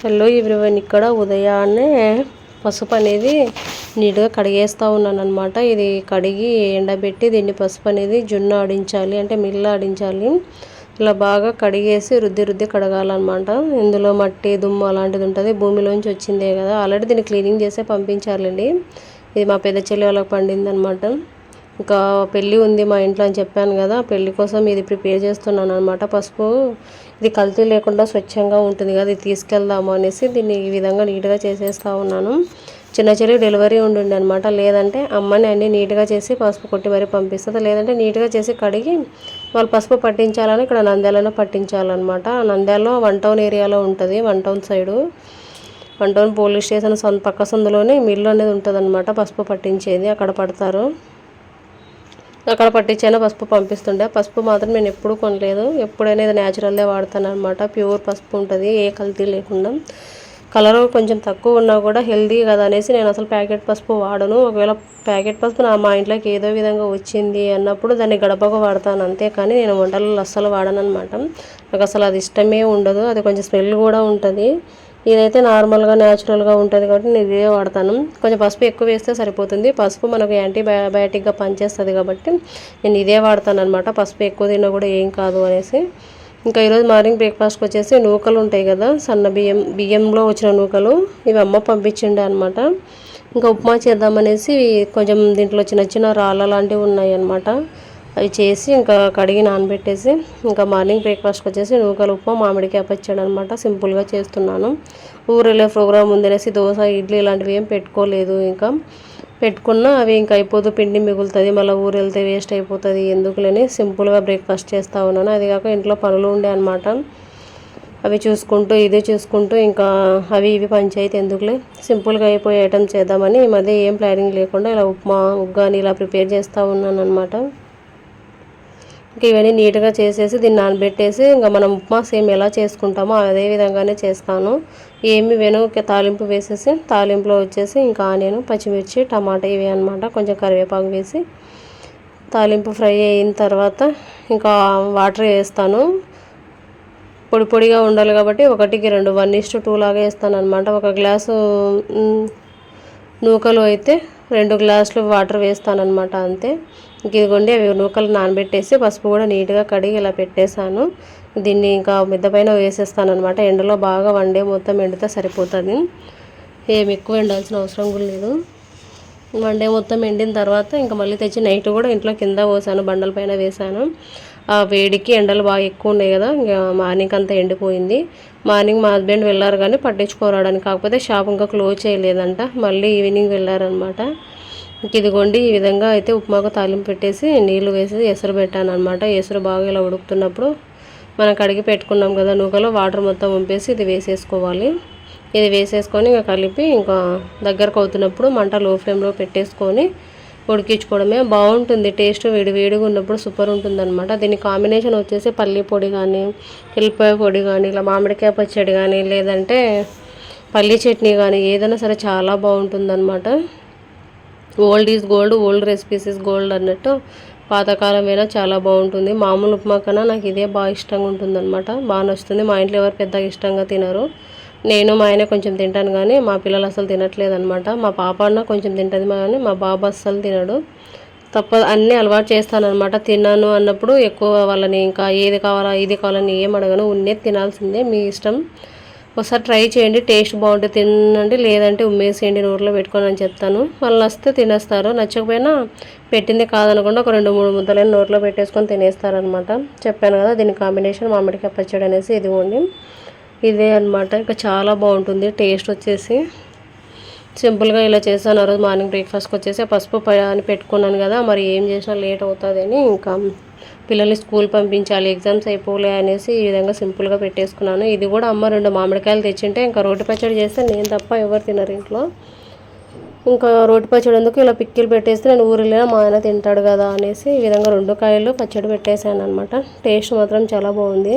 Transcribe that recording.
Hello everyone ఇక్కడ ఉదయాన్నే పసుపు అనేది నీట్గా కడిగేస్తూ ఉన్నాను అనమాట ఇది కడిగి ఎండబెట్టి దీన్ని పసుపు అనేది జున్ను ఆడించాలి అంటే మిల్లు ఆడించాలి. ఇలా బాగా కడిగేసి రుద్ది రుద్ది కడగాలన్నమాట. ఇందులో మట్టి దుమ్ము అలాంటిది ఉంటుంది. భూమిలోంచి వచ్చిందే కదా. ఆల్రెడీ దీన్ని క్లీనింగ్ చేసే పంపించాలండి ఇది మా పెద్ద చెల్లి వాళ్ళకి పండింది అనమాట ఇంకా పెళ్ళి ఉంది మా ఇంట్లో అని చెప్పాను కదా పెళ్ళి కోసం ఇది ప్రిపేర్ చేస్తున్నాను అనమాట పసుపు ఇది కల్తీ లేకుండా స్వచ్ఛంగా ఉంటుంది కదా ఇది తీసుకెళ్దాము అనేసి దీన్ని ఈ విధంగా నీట్గా చేసేస్తూ ఉన్నాను. చిన్న చెల్లి డెలివరీ ఉండిండి అనమాట లేదంటే అమ్మని అన్ని నీట్గా చేసి పసుపు కొట్టి మరీ పంపిస్తుంది. లేదంటే నీట్గా చేసి కడిగి వాళ్ళు పసుపు పట్టించాలని ఇక్కడ నంద్యాలలో పట్టించాలన్నమాట. నంద్యాలలో వన్ టౌన్ ఏరియాలో ఉంటుంది one town side. One town police station పక్క సందులోనే మిల్లు అనేది ఉంటుందనమాట పసుపు పట్టించేది అక్కడ పడతారు. అక్కడ పట్టించైనా పసుపు పంపిస్తుండే. పసుపు మాత్రం నేను ఎప్పుడు కొనలేదు. ఎప్పుడైనా ఇది న్యాచురల్లే వాడతాను అనమాట ప్యూర్ పసుపు ఉంటుంది. ఏ కల్తీ లేకుండా. కలర్ కొంచెం తక్కువ ఉన్నా కూడా హెల్దీ కదా అనేసి నేను అసలు ప్యాకెట్ పసుపు వాడను. ఒకవేళ ప్యాకెట్ పసుపు నా మా ఇంట్లోకి ఏదో విధంగా వచ్చింది అన్నప్పుడు దాన్ని గడపగా వాడతాను. అంతే కానీ నేను వంటలలో అస్సలు వాడను అనమాట నాకు అసలు అది ఇష్టమే ఉండదు. అది కొంచెం స్మెల్ కూడా ఉంటుంది. ఇదైతే నార్మల్గా న్యాచురల్గా ఉంటుంది కాబట్టి నేను ఇదే వాడతాను. కొంచెం పసుపు ఎక్కువ వేస్తే సరిపోతుంది. పసుపు మనకు యాంటీబయాటిక్గా పనిచేస్తుంది కాబట్టి నేను ఇదే వాడతాను అనమాట పసుపు ఎక్కువ తిన్నా కూడా ఏం కాదు అనేసి. ఇంకా ఈరోజు మార్నింగ్ బ్రేక్ఫాస్ట్కి వచ్చేసి నూకలు ఉంటాయి కదా సన్న బియ్యం బియ్యంలో వచ్చిన నూకలు ఇవి అమ్మ పంపించిండే అనమాట ఇంకా ఉప్మా చేద్దామనేసి కొంచెం దీంట్లో చిన్న చిన్న రాళ్ళ లాంటివి ఉన్నాయి అనమాట అవి చేసి ఇంకా కడిగి నానబెట్టేసి ఇంకా మార్నింగ్ బ్రేక్ఫాస్ట్కి వచ్చేసి నూకల ఉప్మా మామిడికాయ పచ్చడి అనమాట సింపుల్గా చేస్తున్నాను. ఊరిలో ప్రోగ్రామ్ ఉందనేసి దోశ ఇడ్లీ ఇలాంటివి ఏం పెట్టుకోలేదు ఇంకా. పెట్టుకున్నా అవి ఇంకా అయిపోతూ పిండి మిగులుతుంది మళ్ళీ ఊరు వెళ్తే వేస్ట్ అయిపోతుంది ఎందుకులేని సింపుల్గా బ్రేక్ఫాస్ట్ చేస్తూ ఉన్నాను. అది కాక ఇంట్లో పనులు ఉండే అనమాట అవి చూసుకుంటూ ఇది చూసుకుంటూ ఇంకా అవి ఇవి పంచాయితీ ఎందుకులే. సింపుల్గా అయిపోయే ఐటమ్ చేద్దామని ఈ మధ్య ఏం ప్లానింగ్ లేకుండా ఇలా ఉప్మా ఉగ్గాని ఇలా ప్రిపేర్ చేస్తూ ఉన్నాను అనమాట ఇంకా ఇవన్నీ నీట్గా చేసేసి దీన్ని నానబెట్టేసి ఇంకా మనం ఉప్మా సేమ్ ఎలా చేసుకుంటామో అదే విధంగానే చేస్తాను. ఏమి వెనుక తాలింపు వేసేసి తాలింపులో వచ్చేసి ఇంకా ఆనియన్ పచ్చిమిర్చి టమాటా ఇవి అనమాట కొంచెం కరివేపాకు వేసి తాలింపు ఫ్రై అయిన తర్వాత ఇంకా వాటర్ వేస్తాను. పొడి పొడిగా ఉండాలి కాబట్టి ఒకటికి రెండు వన్ ఇస్టు టూ లాగా వేస్తాను అనమాట ఒక గ్లాసు నూకలు అయితే రెండు గ్లాసులు వాటర్ వేస్తాను అనమాట అంతే. ఇంక ఇదిగోండి అవి నూకలు నానబెట్టేసి పసుపు కూడా నీట్గా కడిగి ఇలా పెట్టేశాను. దీన్ని ఇంకా మిద్ద పైన వేసేస్తాను అనమాట ఎండలో బాగా వండే మొత్తం ఎండితే సరిపోతుంది. ఏమి ఎక్కువ ఎండాల్సిన అవసరం కూడా లేదు. వన్ డే మొత్తం ఎండిన తర్వాత ఇంకా మళ్ళీ తెచ్చి నైట్ కూడా ఇంట్లో కింద పోసాను బండల పైన వేసాను. ఆ వేడికి ఎండలు బాగా ఎక్కువ ఉన్నాయి కదా ఇంకా మార్నింగ్ అంతా ఎండిపోయింది. మార్నింగ్ మా హస్బెండ్ వెళ్ళారు కానీ పట్టించుకోరాడని కాకపోతే షాప్ ఇంకా క్లోజ్ చేయలేదంట. మళ్ళీ ఈవినింగ్ వెళ్ళారనమాట ఇదిగోండి ఈ విధంగా అయితే ఉప్మాకు తాలింపు పెట్టేసి నీళ్ళు వేసి ఎసరు పెట్టాను అనమాట ఎసరు బాగా ఇలా ఉడుకుతున్నప్పుడు మనం కడిగి పెట్టుకున్నాం కదా నూకలో వాటర్ మొత్తం ఉంపేసి ఇది వేసేసుకోవాలి. ఇది వేసేసుకొని ఇంకా కలిపి ఇంకా దగ్గరకు అవుతున్నప్పుడు మంట లో ఫ్లేమ్లో పెట్టేసుకొని ఉడికించుకోవడమే. బాగుంటుంది టేస్ట్ వేడి వేడిగా ఉన్నప్పుడు సూపర్ ఉంటుంది అనమాట దీని కాంబినేషన్ వచ్చేసి పల్లి పొడి కానీ ఎల్లిపాయ పొడి కానీ ఇలా మామిడికాయ పచ్చడి కానీ లేదంటే పల్లి చట్నీ కానీ ఏదైనా సరే చాలా బాగుంటుంది అనమాట old is gold old recipes is gold అన్నట్టు పాతకాలమైనా చాలా బాగుంటుంది. మామూలు ఉప్మా కన్నా నాకు ఇదే బాగా ఇష్టంగా ఉంటుంది అనమాట బాగా నచ్చుతుంది. మా ఇంట్లో ఎవరు పెద్దగా ఇష్టంగా తినరు. నేను మా ఆయన కొంచెం తింటాను కానీ మా పిల్లలు అసలు తినట్లేదు అనమాట మా పాప అన్న కొంచెం తింటుంది కానీ మా బాబు అస్సలు తినడు. తప్ప అన్నీ అలవాటు చేస్తానమాట తిన్నాను అన్నప్పుడు ఎక్కువ వాళ్ళని ఇంకా ఏది కావాలా ఇది కావాలని ఏం అడగను. ఉన్నే తినాల్సిందే. మీ ఇష్టం. ఒకసారి ట్రై చేయండి టేస్ట్ బాగుంటే తినండి లేదంటే ఉమ్మేసేయండి నోట్లో పెట్టుకొని అని చెప్తాను. వాళ్ళు వస్తే తినేస్తారు నచ్చకపోయినా పెట్టింది కాదనకుండా ఒక రెండు మూడు ముద్దలైన నోట్లో పెట్టేసుకొని తినేస్తారనమాట. చెప్పాను కదా దీని కాంబినేషన్ మామిడికాయ పచ్చడి అనేసి ఇది ఇదే అనమాట ఇంకా చాలా బాగుంటుంది టేస్ట్ వచ్చేసి. సింపుల్గా ఇలా చేశాను. ఆ రోజు మార్నింగ్ బ్రేక్ఫాస్ట్కి వచ్చేసి పసుపు అని పెట్టుకున్నాను కదా మరి ఏం చేసినా లేట్ అవుతుంది అని ఇంకా పిల్లల్ని స్కూల్ పంపించాలి ఎగ్జామ్స్ అయిపోలే అనేసి ఈ విధంగా సింపుల్గా పెట్టేసుకున్నాను. ఇది కూడా అమ్మ రెండు మామిడికాయలు తెచ్చింటే ఇంకా రోటి పచ్చడి చేస్తే నేను తప్ప ఎవరు తినరు ఇంట్లో. ఇంకా రోటి పచ్చడి ఎందుకు ఇలా పిక్కిలు పెట్టేస్తే నేను ఊరిలో మా ఆయన తింటాడు కదా అనేసి ఈ విధంగా రెండు కాయలు పచ్చడి పెట్టేశాను అనమాట టేస్ట్ మాత్రం చాలా బాగుంది.